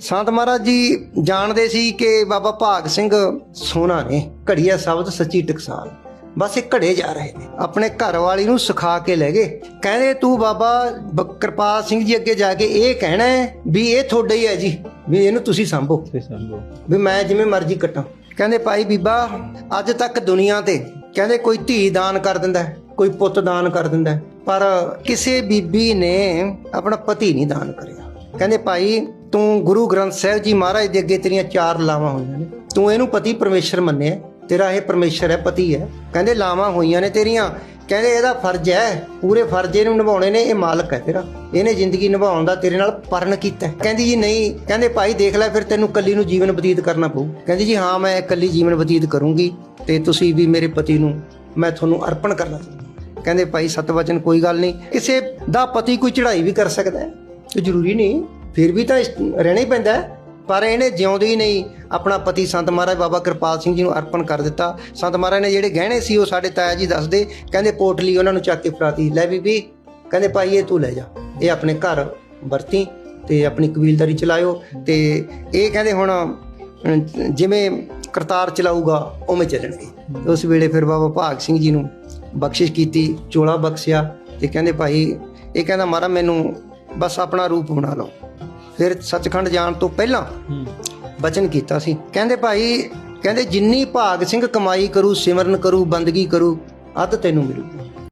ਸੰਤ ਮਹਾਰਾਜ ਜੀ ਜਾਣਦੇ ਸੀ ਕਿ ਬਾਬਾ ਭਾਗ ਸਿੰਘ ਸੋਨਾ ਨੇ ਘੜੀਆ ਸ਼ਬਦ ਸੱਚੀ ਟਕਸਾਲ ਬਸ ਇਹ ਘੜੇ ਜਾ ਰਹੇ ਨੇ। ਆਪਣੇ ਘਰ ਵਾਲੀ ਨੂੰ ਸਿਖਾ ਕੇ ਲੈ ਗਏ। ਕਹਿੰਦੇ ਤੂੰ ਬਾਬਾ ਕਿਰਪਾਲ ਸਿੰਘ ਜੀ ਅੱਗੇ ਜਾ ਕੇ ਇਹ ਕਹਿਣਾ ਹੈ ਵੀ ਇਹ ਤੁਹਾਡਾ ਹੀ ਹੈ ਜੀ। ਵੀ ਇਹਨੂੰ ਤੁਸੀਂ ਸੰਭੋ। ਵੀ ਮੈਂ ਜਿਵੇਂ ਮਰਜ਼ੀ ਕੱਟਾਂ। ਕਹਿੰਦੇ ਭਾਈ ਬੀਬਾ ਅੱਜ ਤੱਕ ਦੁਨੀਆ ਤੇ ਕਹਿੰਦੇ ਕੋਈ ਧੀ ਦਾਨ ਕਰ ਦਿੰਦਾ ਕੋਈ ਪੁੱਤ ਦਾਨ ਕਰ ਦਿੰਦਾ ਪਰ ਕਿਸੇ ਬੀਬੀ ਨੇ ਆਪਣਾ ਪਤੀ ਨਹੀਂ ਦਾਨ ਕਰਿਆ। ਕਹਿੰਦੇ ਭਾਈ, ਤੂੰ ਗੁਰੂ ਗ੍ਰੰਥ ਸਾਹਿਬ ਜੀ ਮਹਾਰਾਜ ਦੇ ਅੱਗੇ ਤੇਰੀਆਂ ਚਾਰ ਲਾਵਾਂ ਹੋਈਆਂ ਨੇ। ਤੂੰ ਇਹਨੂੰ ਪਤੀ ਪਰਮੇਸ਼ਰ ਮੰਨਿਆ। ਤੇਰਾ ਇਹ ਪਰਮੇਸ਼ਰ ਹੈ, ਪਤੀ ਹੈ। ਕਹਿੰਦੇ ਲਾਵਾਂ ਹੋਈਆਂ ਨੇ ਤੇਰੀਆਂ। ਕਹਿੰਦੇ ਇਹਦਾ ਫਰਜ਼ ਹੈ, ਪੂਰੇ ਫਰਜ਼ ਇਹਨੂੰ ਨਿਭਾਉਣੇ ਨੇ, ਇਹ ਮਾਲਕ ਹੈ ਤੇਰਾ। ਇਹਨੇ ਜ਼ਿੰਦਗੀ ਨਿਭਾਉਣ ਦਾ ਤੇਰੇ ਨਾਲ ਪਰਨ ਕੀਤਾ ਕਹਿੰਦੀ ਜੀ, ਨਹੀਂ। ਕਹਿੰਦੇ ਭਾਈ, ਦੇਖ ਲੈ, ਫਿਰ ਤੈਨੂੰ ਕੱਲੀ ਨੂੰ ਜੀਵਨ ਬਤੀਤ ਕਰਨਾ ਪਊ। ਕਹਿੰਦੀ ਜੀ, ਹਾਂ, ਮੈਂ ਇਕੱਲੀ ਜੀਵਨ ਬਤੀਤ ਕਰੂੰਗੀ ਤੇ ਤੁਸੀਂ ਵੀ ਮੇਰੇ ਪਤੀ ਨੂੰ ਮੈਂ ਤੁਹਾਨੂੰ ਅਰਪਣ ਕਰਨਾ ਚਾਹੁੰਦਾ। ਕਹਿੰਦੇ ਭਾਈ, ਸਤਵਚਨ ਕੋਈ ਗੱਲ ਨਹੀਂ। ਕਿਸੇ ਦਾ ਪਤੀ ਕੋਈ ਚੜ੍ਹਾਈ ਵੀ ਕਰ ਸਕਦਾ ਹੈ। ਤੇ ਜ਼ਰੂਰੀ ਨਹੀਂ। ਫਿਰ ਵੀ ਤਾਂ ਇਸ- ਰਹਿਣਾ ਹੀ ਪੈਂਦਾ ਪਰ ਇਹਨੇ ਜਿਉਂਦੇ ਹੀ ਨਹੀਂ। ਆਪਣਾ ਪਤੀ ਸੰਤ ਮਹਾਰਾਜ ਬਾਬਾ ਕਿਰਪਾਲ ਸਿੰਘ ਜੀ ਨੂੰ ਅਰਪਣ ਕਰ ਦਿੱਤਾ। ਸੰਤ ਮਹਾਰਾਜ ਨੇ ਜਿਹੜੇ ਗਹਿਣੇ ਸੀ ਉਹ ਸਾਡੇ ਤਾਇਆ ਜੀ ਦੱਸਦੇ। ਕਹਿੰਦੇ ਪੋਟਲੀ ਉਹਨਾਂ ਨੂੰ ਚੱਕ ਕੇ ਫੜਾਤੀ। ਲੈ ਬੀਬੀ, ਕਹਿੰਦੇ ਭਾਈ ਇਹ ਤੂੰ ਲੈ ਜਾ। ਇਹ ਆਪਣੇ ਘਰ ਵਰਤੀ ਤੇ ਆਪਣੀ ਕਬੀਲਦਾਰੀ ਚਲਾਇਓ ਤੇ ਇਹ ਕਹਿੰਦੇ ਹੁਣ ਜਿਵੇਂ ਕਰਤਾਰ ਚਲਾਊਗਾ, ਉਵੇਂ ਚੱਲਣਗੇ। ਉਸ ਵੇਲੇ ਫਿਰ ਬਾਬਾ ਭਾਗ ਸਿੰਘ ਜੀ ਨੂੰ ਬਖਸ਼ਿਸ਼ ਕੀਤੀ, ਚੋਲਾ ਬਖਸ਼ਿਆ ਤੇ ਕਹਿੰਦੇ ਭਾਈ, ਇਹ ਕਹਿੰਦਾ ਮਾਰਾ ਮੈਨੂੰ ਬਸ ਆਪਣਾ ਰੂਪ ਬਣਾ ਲਓ। ਫਿਰ ਸੱਚਖੰਡ ਜਾਣ ਤੋਂ ਪਹਿਲਾਂ ਬਚਨ ਕੀਤਾ ਸੀ। ਕਹਿੰਦੇ ਭਾਈ ਕਹਿੰਦੇ ਜਿੰਨੀ ਭਾਗ ਸਿੰਘ ਕਮਾਈ ਕਰੂ ਸਿਮਰਨ ਕਰੂ ਬੰਦਗੀ ਕਰੂ ਅੱਧ ਤੈਨੂੰ ਮਿਲੂਗੀ।